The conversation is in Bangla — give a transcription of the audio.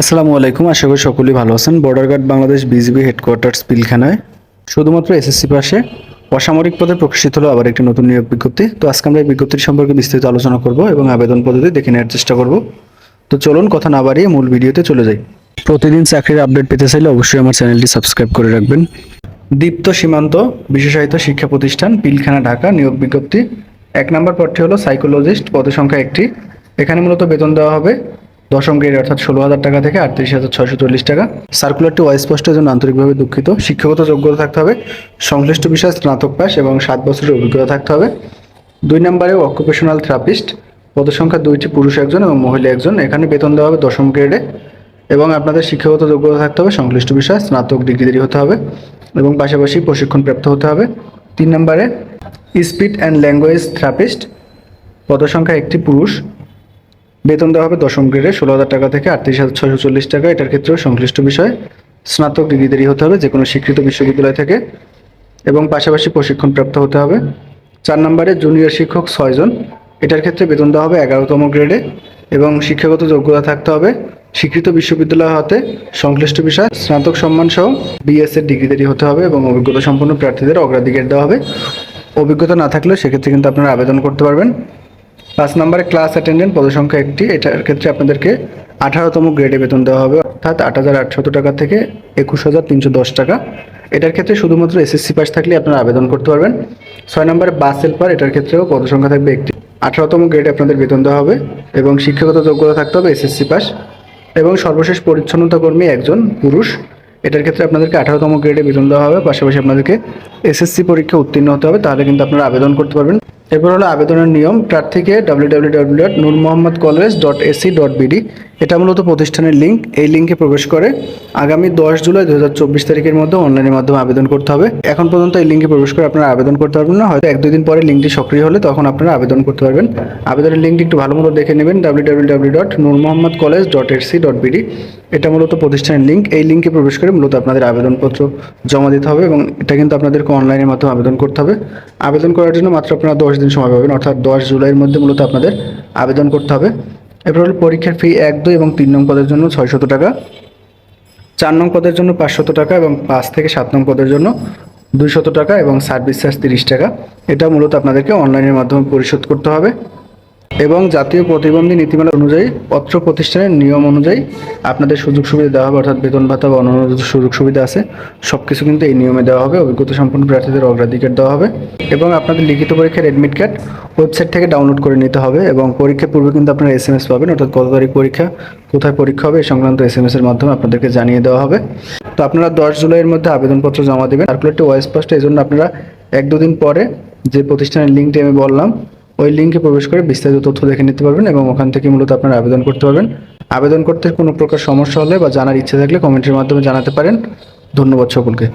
আসসালামু আলাইকুম, আশা করি সকলেই ভালো আছেন। Border guard Bangladesh BGB headquarters পিলখানায়। শুধুমাত্র এসএসসি পাশে অসামরিক পদে প্রকাশিত হলো আবার একটি নতুন নিয়োগ বিজ্ঞপ্তি। তো আজকে আমরা এই বিজ্ঞপ্তির সম্পর্কে বিস্তারিত আলোচনা করব এবং আবেদন পদ্ধতি দেখে নেওয়ার চেষ্টা করব। তো চলুন, কথা না বাড়িয়ে মূল ভিডিওতে চলে যাই। প্রতিদিন চাকরির আপডেট পেতে চাইলে অবশ্যই আমার চ্যানেলটি সাবস্ক্রাইব করে রাখবেন। দীপ্ত সীমান্ত বিশেষায়িত শিক্ষা প্রতিষ্ঠান পিলখানা, ঢাকা, নিয়োগ বিজ্ঞপ্তি। এক নম্বর পদটি হলো সাইকোলজিস্ট পদের সংখ্যা একটি। এখানে মূলত বেতন দেওয়া হবে দশম গ্রেড অর্থাৎ ষোলো হাজার টাকা থেকে আটত্রিশ হাজার ছয়শো চল্লিশ টাকা। সার্কুলারটি অস্পষ্টের জন্য আন্তরিকভাবে দুঃখিত। শিক্ষাগত যোগ্যতা থাকতে হবে। সংশ্লিষ্ট বিষয়ে স্নাতক পাস এবং সাত বছরের অভিজ্ঞতা থাকতে হবে। দুই নম্বরে অকুপেশনাল থেরাপিস্ট পদসংখ্যা দুইটি পুরুষ একজন এবং মহিলা একজন। এখানে বেতন দেওয়া হবে দশম গ্রেডে এবং আপনাদের শিক্ষাগত যোগ্যতা থাকতে হবে। সংশ্লিষ্ট বিষয়ে স্নাতক ডিগ্রিধারী হতে হবে। এবং পাশাপাশি প্রশিক্ষণ প্রাপ্ত হতে হবে। তিন নম্বরে স্পিড অ্যান্ড ল্যাঙ্গুয়েজ থেরাপিস্ট পদসংখ্যা একটি পুরুষ। বেতন দেওয়া হবে দশম গ্রেডে, ষোলো হাজার টাকা থেকে আটত্রিশ হাজার ছশো চল্লিশ টাকা। এটার ক্ষেত্রেও সংশ্লিষ্ট বিষয়। স্নাতক ডিগ্রিধারী হতে হবে যে কোনো স্বীকৃত বিশ্ববিদ্যালয় থেকে। এবং পাশাপাশি প্রশিক্ষণ প্রাপ্ত হতে হবে। চার নম্বরে জুনিয়র শিক্ষক ছয়জন এটার ক্ষেত্রে বেতন দেওয়া হবে এগারোতম গ্রেডে। এবং শিক্ষাগত যোগ্যতা থাকতে হবে। স্বীকৃত বিশ্ববিদ্যালয় হতে সংশ্লিষ্ট বিষয়, স্নাতক সম্মান সহ বিএস এর ডিগ্রিধারী হতে হবে এবং অভিজ্ঞতা সম্পন্ন প্রার্থীদের অগ্রাধিকার দেওয়া হবে। অভিজ্ঞতা না থাকলে সেক্ষেত্রে কিন্তু আপনারা আবেদন করতে পারবেন। পাঁচ নম্বরে ক্লাস অ্যাটেন্ডেন্ট পদসংখ্যা একটি। এটার ক্ষেত্রে আপনাদেরকে আঠারোতম গ্রেডে বেতন দেওয়া হবে, অর্থাৎ আট হাজার টাকা থেকে একুশ হাজার তিনশো দশ টাকা। এটার ক্ষেত্রে শুধুমাত্র এসএসসি পাস থাকলে আপনারা আবেদন করতে পারবেন। ছয় নম্বরে বাস হেল্পার এটার ক্ষেত্রেও পদসংখ্যা থাকবে একটি। আঠারোতম গ্রেডে আপনাদের বেতন দেওয়া হবে এবং শিক্ষাগত যোগ্যতা থাকতে হবে এসএসসি পাস এবং সর্বশেষ পরিচ্ছন্নতা কর্মী একজন পুরুষ। এটার ক্ষেত্রে আপনাদেরকে আঠারোতম গ্রেডে বেতন দেওয়া হবে। পাশাপাশি আপনাদেরকে এসএসসি পরীক্ষা উত্তীর্ণ হতে হবে। তাহলে কিন্তু আপনারা আবেদন করতে পারবেন। এরপর হলো আবেদনের নিয়ম প্রার্থীকে W W W dot Noor Mohammad college dot AC dot BD এটা মূলত প্রতিষ্ঠানের লিঙ্ক এই লিঙ্কে প্রবেশ করে। আগামী দশ জুলাই দু হাজার চব্বিশ তারিখের মধ্যে অনলাইনের মাধ্যমে আবেদন করতে হবে। এখন পর্যন্ত এই লিঙ্কে প্রবেশ করে আপনারা আবেদন করতে পারবেন না। হয়তো এক দুই দিন পরে লিঙ্কটি সক্রিয় হলে তখন আপনারা আবেদন করতে পারবেন। আবেদনের লিঙ্কটি একটু ভালো মতো দেখে নেবেন W W W dot Noor Mohammad college dot AC dot BD এটা মূলত প্রতিষ্ঠানের লিঙ্ক এই লিঙ্কে প্রবেশ করে মূলত আপনাদের আবেদনপত্র জমা দিতে হবে এবং এটা কিন্তু আপনাদেরকে অনলাইনের মাধ্যমে আবেদন করতে হবে। আবেদন করার জন্য মাত্র আপনারা দশ দিন সময় পাবেন, অর্থাৎ দশ জুলাইয়ের মধ্যে মূলত আপনাদের আবেদন করতে হবে। এরপর পরীক্ষার ফি এক, দুই এবং তিন নং পদের জন্য ছয়শত টাকা, চার নং পদের জন্য পাঁচশত টাকা এবং পাঁচ থেকে সাত নং পদের জন্য দুইশত টাকা এবং সার্ভিস চার্জ তিরিশ টাকা। এটা মূলত আপনাদেরকে অনলাইনের মাধ্যমে পরিশোধ করতে হবে। এবং জাতীয় প্রতিবন্ধী নীতিমালা অনুযায়ী পত্র প্রতিষ্ঠানের নিয়ম অনুযায়ী আপনাদের সুযোগ সুবিধা দেওয়া হবে, অর্থাৎ বেতন ভাতা বা অন্যান্য সুযোগ সুবিধা আছে সব কিছু কিন্তু এই নিয়মে দেওয়া হবে, অভিজ্ঞতা সম্পন্ন প্রার্থীদের অগ্রাধিকার দেওয়া হবে এবং আপনাদের লিখিত পরীক্ষার অ্যাডমিট কার্ড ওয়েবসাইট থেকে ডাউনলোড করে নিতে হবে এবং পরীক্ষার পূর্বে কিন্তু আপনারা এস এম এস পাবেন, অর্থাৎ কত তারিখ পরীক্ষা, কোথায় পরীক্ষা হবে এই সংক্রান্ত এস এম এস এর মাধ্যমে আপনাদেরকে জানিয়ে দেওয়া হবে। তো আপনারা দশ জুলাইয়ের মধ্যে আবেদনপত্র জমা দেবেন। সার্কুলারটি ওয়াইস পাস্ট এই জন্য আপনারা এক দুদিন পরে যে প্রতিষ্ঠানের লিঙ্কটি আমি বললাম ওই লিঙ্কে প্রবেশ করে বিস্তারিত তথ্য দেখে নিতে পারবেন এবং ওখান থেকে মূলত আপনারা আবেদন করতে পারবেন। আবেদন করতে কোনো প্রকার সমস্যা হলে বা জানার ইচ্ছে থাকলে কমেন্টের মাধ্যমে জানাতে পারেন। ধন্যবাদ সকলকে।